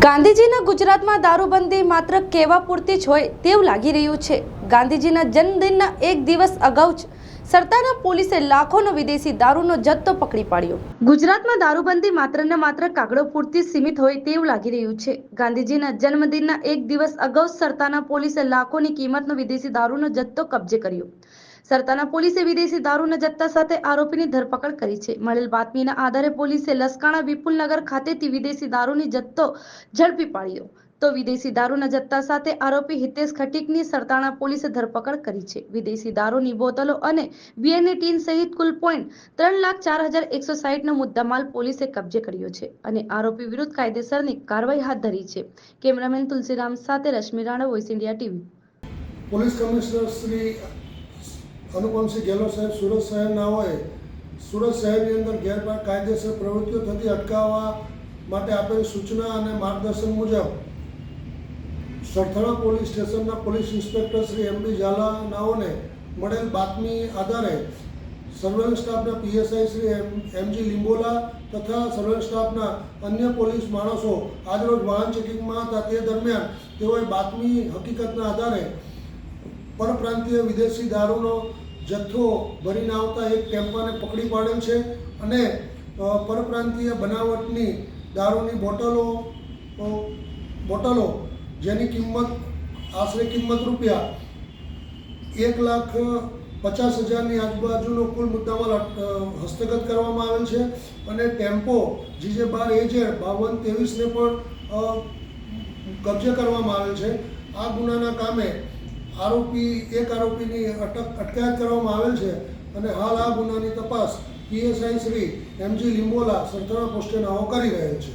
ગાંધીજીના ગુજરાતમાં દારૂબંધી માત્ર કહેવા પૂરતી જ હોય તેવું લાગી રહ્યું છે. ગાંધીજીના જન્મદિનના એક દિવસ અગાઉ જ સરતાના પોલીસે લાખોનો વિદેશી દારૂનો જથ્થો પકડી પાડ્યો. ગુજરાતમાં દારૂબંધી માત્ર ને માત્ર કાગડો પૂરતી સીમિત હોય તેવું લાગી રહ્યું છે. ગાંધીજીના જન્મદિનના એક દિવસ અગાઉ સરતાના પોલીસે લાખોની કિંમતનો વિદેશી દારૂનો જથ્થો કબજે કર્યો. સરતાના પોલીસે વિદેશી દારૂના જથ્થા સાથે આરોપીની ધરપકડ કરી છે. મળેલ બાતમીના આધારે પોલીસે લસકાણા વિપુલનગર ખાતેથી વિદેશી દારૂની જથ્થો ઝડપી પાડ્યો. તો વિદેશી દારૂના જથ્થા સાથે આરોપી હિતેશ ખટીકની સરતાણા પોલીસે ધરપકડ કરી છે. વિદેશી દારૂની બોતલો અને બિયરની ટીન સહિત કુલ પોઈન્ટ ત્રણ લાખ ચાર હજાર એકસો સાહીઠનો મુદ્દામાલ પોલીસે કબજે કર્યો છે અને આરોપી વિરુદ્ધ કાયદેસરની કાર્યવાહી હાથ ધરી છે. કેમેરામેન તુલસીરામ સાથે Rashmi Rana, voice India TV. Police commissioner Shri Anupamsingh Gehlot સાહેબ, સુરત શહેરના હોય, સુરત શહેરની અંદર ગેરકાયદેસર પ્રવૃત્તિઓ થતી અટકાવવા માટે આપેલી સૂચના અને માર્ગદર્શન મુજબ સરથાણા પોલીસ સ્ટેશનના police inspector Shri M D ઝાલાનાઓને મળેલ બાતમી આધારે સર્વેલન્સ સ્ટાફના PSI Shri M, M G Limbola તથા સર્વેલન્સ સ્ટાફના અન્ય પોલીસ માણસો આજરોજ વાહન ચેકિંગમાં હતા. તે દરમિયાન તેઓએ બાતમી હકીકતના આધારે પરપ્રાંતીય વિદેશી દારૂનો જથ્થો ભરીને આવતા એક ટેમ્પાને પકડી પાડેલ છે અને પરપ્રાંતીય બનાવટની દારૂની બોટલો બોટલો જેની કિંમત, આશરે કિંમત રૂપિયા એક લાખ પચાસ હજારની આજુબાજુનો કુલ મુદ્દામાં હસ્તગત કરવામાં આવેલ છે અને ટેમ્પો જીજે બાર એજેડ બાવન ત્રેવીસને પણ કબજે કરવામાં આવેલ છે. આ ગુનાના કામે આરોપી, એક આરોપીની અટક અટકાયત કરવામાં આવેલ છે અને હાલ આ ગુનાની તપાસ પીએસઆઈ શ્રી એમજી લિંબોલા સંતરા પોસ્ટે નાઓ કરી રહેલ છે.